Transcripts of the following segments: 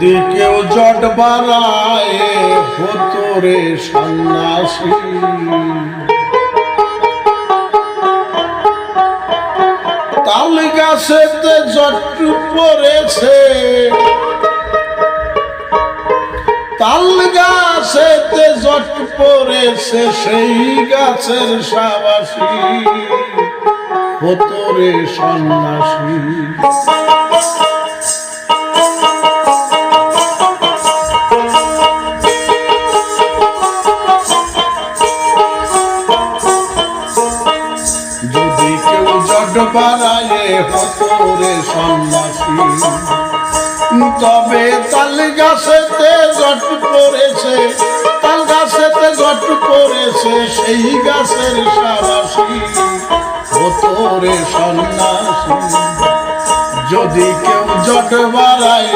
যদি কেউ জট বাড়ায়, হতো রে সন্ন্যাসী। তাল গাছেতে জট পড়েছে। তাল গাছেতে জট পড়েছে সেই গাছের সাবাসী। হতো রে সন্ন্যাসী। রে সন্ন্যাসী। তবে তাল গাছেতে জট পড়েছে তাল গাছেতে জট পড়েছে সেই গাছের রে সন্ন্যাসী, যদি কেউ জট বাড়ায়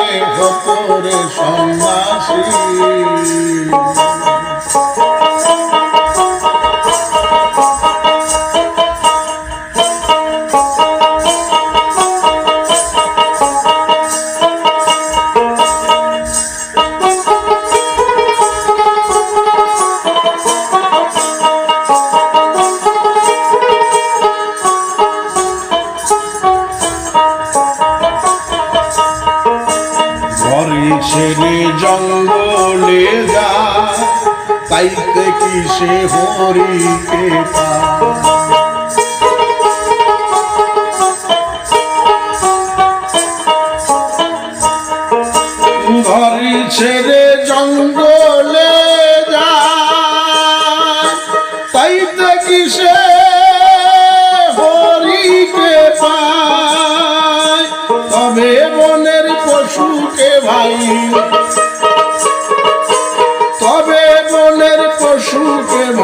সন্ন্যাসী। জঙ্গলে যা পাইতে কি সে হরিকে? ঘরে ছেড়ে জঙ্গলে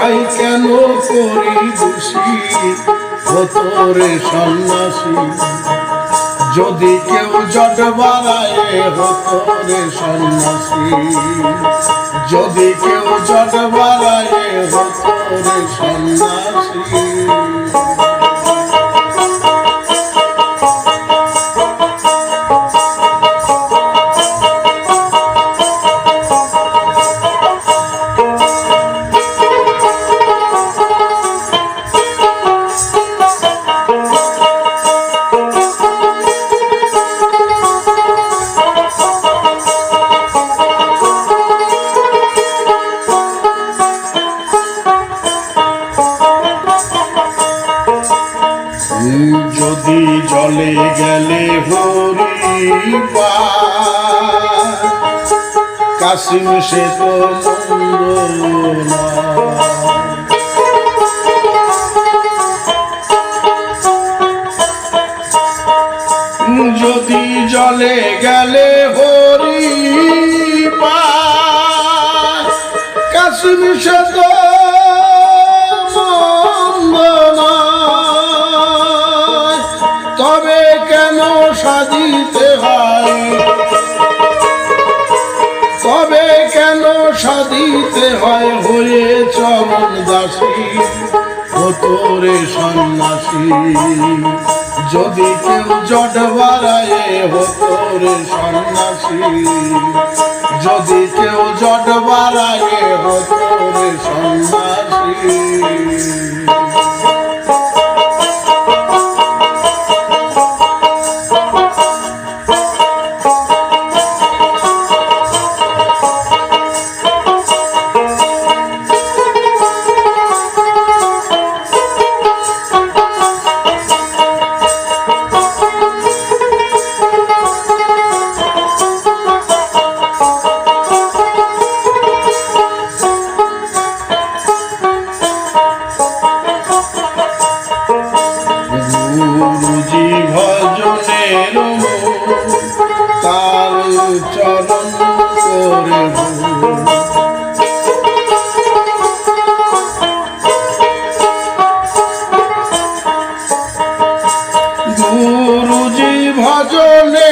ভাই কেন করি খুশি হতো রে সন্ন্যাসী, যদি কেউ জট বাড়ায় হতো রে সন্ন্যাসী, যদি কেউ জট বাড়ায় হতো রে সন্ন্যাসী। কাশিম সে যদি জলে গেলে হরি পা কাশিম সে তো হয়ে চরণ দাসী হতো সন্ন্যাসী। যদি কেউ জট বাড়ায় হতো রে সন্ন্যাসী, যদি কেউ জট বাড়ায় হতো রে সন্ন্যাসী। ভজনের তার চরণ করে গুরুজি ভজনে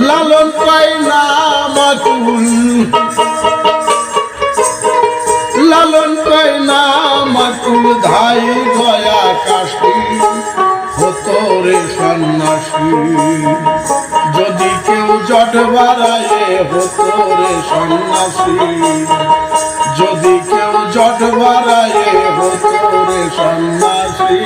লালন পাই না মাতুল। লালন পাই না মাতুল ধাই গয়া কাশি হতরে সন্ন্যাসী। যদি কেউ জট বাড়ায় হতরে সন্ন্যাসী। যদি কেউ জট বাড়ায় হতরে সন্ন্যাসী।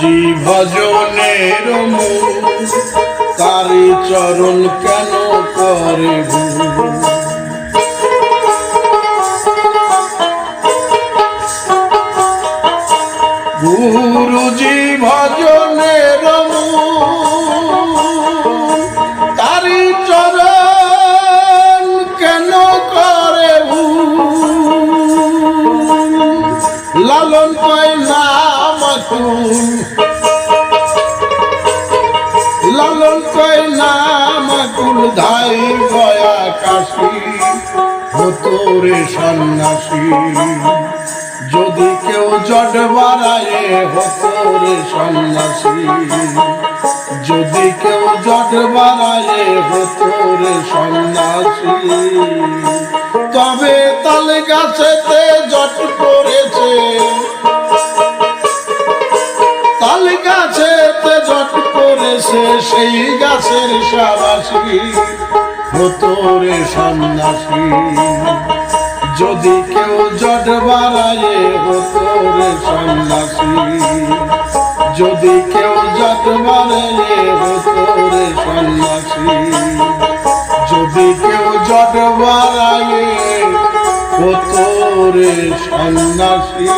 গুরুজি ভজনের মূল তারি চরণ কেন করে ভুল? ধাই গয়া কাশি, হতো রে সন্ন্যাসী। যদি কেউ জট বাড়ায়, হতো রে সন্ন্যাসী। যদি কেউ জট বাড়ায়, হতো রে সন্ন্যাসী। তবে তাল গাছেতে পড়েছে সেই গাছের সাবাসী হতো রে সন্ন্যাসী। যদি কেউ জট বাড়ায় হতো রে সন্ন্যাসী, যদি কেউ জট বাড়ায় হতো রে সন্ন্যাসী, যদি কেউ জট বাড়ায় হতো রে সন্ন্যাসী।